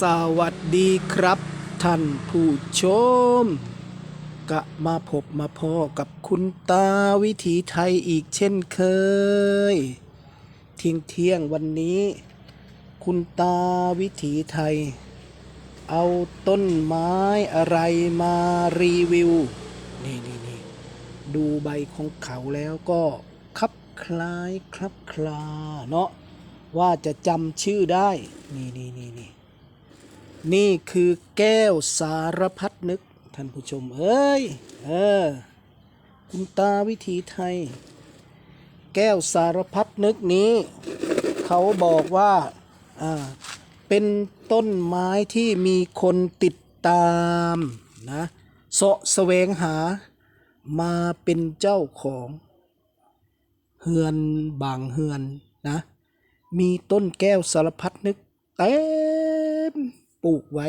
สวัสดีครับ ท่านผู้ชม กะมาพบมาพอกับคุณตาวิถีไทยอีกเช่นเคย เที่ยงเที่ยงวันนี้ คุณตาวิถีไทย เอาต้นไม้อะไรมารีวิว นี่นี่นี่ดูใบของเขาแล้วก็คลับคล้ายคลับคลาเนาะว่าจะจำชื่อได้ นี่นี่นี่นี่ นี่คือแก้วสารพัดนึก ท่านผู้ชม เอ้ย เออ คุณตาวิถีไทย แก้วสารพัดนึกนี้ เขาบอกว่า อ่า เป็นต้นไม้ที่มีคนติดตามนะเสาะแสวงหามาเป็นเจ้าของ เฮือนบางเฮือนนะ มีต้นแก้วสารพัดนึกเต็ม ปลูกไว้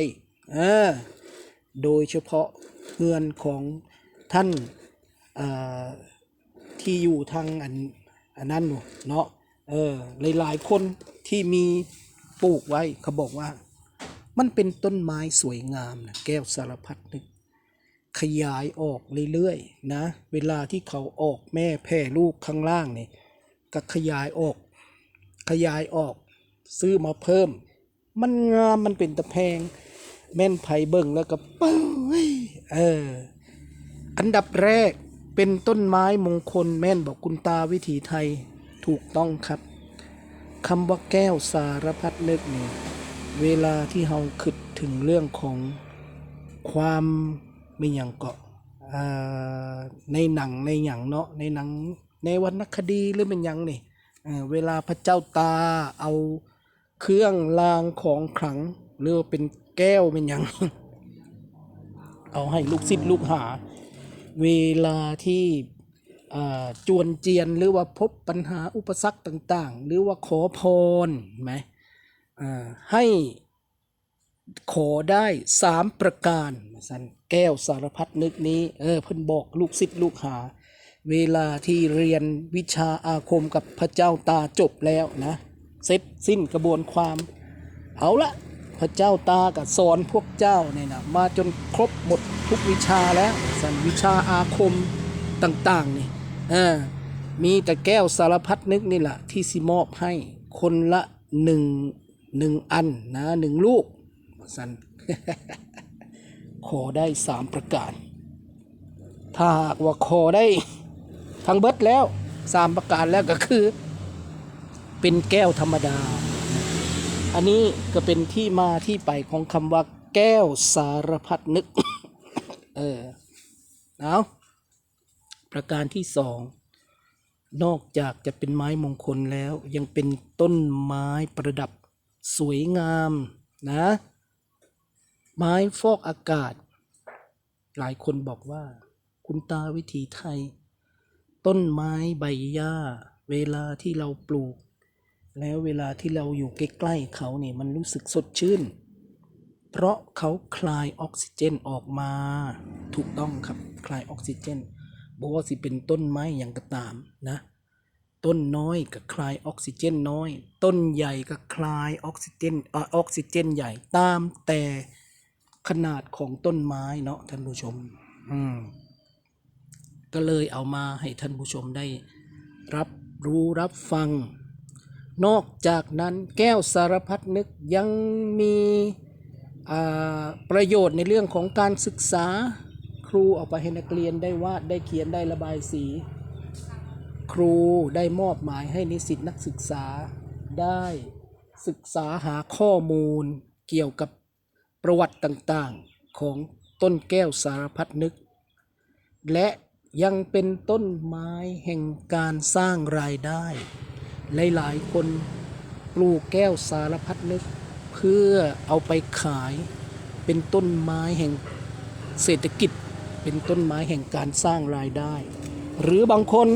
เออโดยเฉพาะเฮือนของท่านที่อยู่ทางอันอันนั้นเนาะเออหลายๆคนที่มีปลูกไว้เขาบอกว่า มันเป็นต้นไม้สวยงามนะแก้วสารพัดนึกขยายออกเรื่อยๆนะ เวลาที่เขาออกแม่แพร่ลูกข้างล่างนี่ก็ขยายออก ขยายออกซื้อมาเพิ่ม มันงามมันเป็นตะแพง แม่นไผ่เบิ่งแล้วก็เป้ยเออ อันดับแรกเป็นต้นไม้มงคลแม่นบอกคุณตาวิถีไทยถูกต้องครับคำว่าแก้วสารพัดนึกเนี่ยเวลาที่เราคิดถึงเรื่องของความไม่อย่างเกาะอ่าในหนังในหยังเนาะในหนังในวรรณคดีหรือเป็นยังนี่เวลาพระเจ้าตาเอา เครื่องรางของขลังหรือว่าเป็นแก้วเป็นยังเอาให้ลูกศิษย์ลูกหา เวลาที่จวนเจียนหรือว่าพบปัญหาอุปสรรคต่าง ๆ หรือว่าขอพรไหมให้ขอได้สามประการสันแก้วสารพัดนึกนี้เออเพิ่นบอกลูกศิษย์ลูกหา เวลาที่เรียนวิชาอาคมกับพระเจ้าตาจบแล้วนะ เสร็จสิ้นกระบวนความ เอาละพระเจ้าตากับสอนพวกเจ้าเนี่ยนะมาจนครบหมดทุกวิชาแล้วสันวิชาอาคมต่างๆนี่เออมีแต่แก้วสารพัดนึกนี่แหละที่สิมอบให้คนละหนึ่งหนึ่งอันนะหนึ่งลูกสันขอได้สามประการ ถ้าหากว่าขอได้ทั้งเบิดแล้วสามประการแล้วก็คือ เป็นแก้วธรรมดา อันนี้ก็เป็นที่มาที่ไปของคำว่า แก้วสารพัดนึก เออเอาประการที่สองนอกจากจะเป็นไม้มงคลแล้ว ยังเป็นต้นไม้ประดับสวยงามนะ ไม้ฟอกอากาศ หลายคนบอกว่า คุณตาวิถีไทย ต้นไม้ใบหญ้า เวลาที่เราปลูก แล้วเวลาที่เราอยู่ใกล้ๆเขาเนี่ยมันรู้สึกสดชื่น เพราะเขาคลายออกซิเจนออกมา ถูกต้องครับคลายออกซิเจนบอกว่าสิเป็นต้นไม้อย่างก็ตามนะ ต้นน้อยก็คลายออกซิเจนน้อย ต้นใหญ่ก็คลายออกซิเจนออกซิเจนใหญ่ตามแต่ขนาดของต้นไม้เนาะท่านผู้ชม อืม ก็เลยเอามาให้ท่านผู้ชมได้รับรู้รับฟัง นอกจากนั้นแก้วสารพัดนึกยังมีประโยชน์ในเรื่องของการศึกษาครูเอาไปให้นักเรียนได้วาดได้เขียนได้ระบายสี ครูได้มอบหมายให้นิสิตนักศึกษาได้ศึกษาหาข้อมูลเกี่ยวกับประวัติต่างๆของต้นแก้วสารพัดนึก และยังเป็นต้นไม้แห่งการสร้างรายได้ หลายๆ คนปลูกแก้วสารพัดนึก เพื่อเอาไปขายเป็นต้นไม้แห่งเศรษฐกิจ เป็นต้นไม้แห่งการสร้างรายได้ หรือบางคน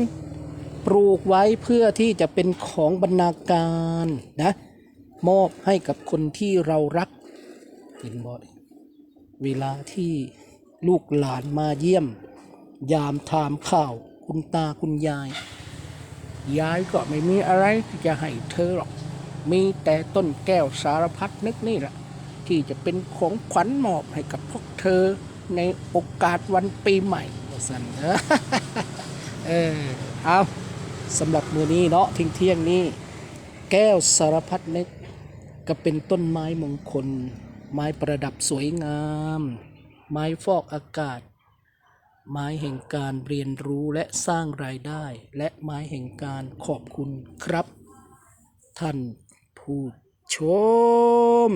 ปลูกไว้เพื่อที่จะเป็นของบรรณาการนะมอบให้กับคนที่เรารักเห็นบ่อยเวลาที่ลูกหลานมาเยี่ยม ยามถามข่าว คุณตาคุณยาย ยายก็ไม่มีอะไรที่จะให้เธอหรอก มีแต่ต้นแก้วสารพัดนึกนี่แหละ ที่จะเป็นของขวัญมอบให้กับพวกเธอในโอกาสวันปีใหม่สันเอเออเอาสำหรับมือนี้เนาะทิ้งเที่ยงนี้ แก้วสารพัดนึก ก็เป็นต้นไม้มงคล ไม้ประดับสวยงาม ไม้ฟอกอากาศ ไม้แห่งการเรียนรู้และสร้างรายได้ และไม้แห่งการขอบคุณครับ ท่านผู้ชม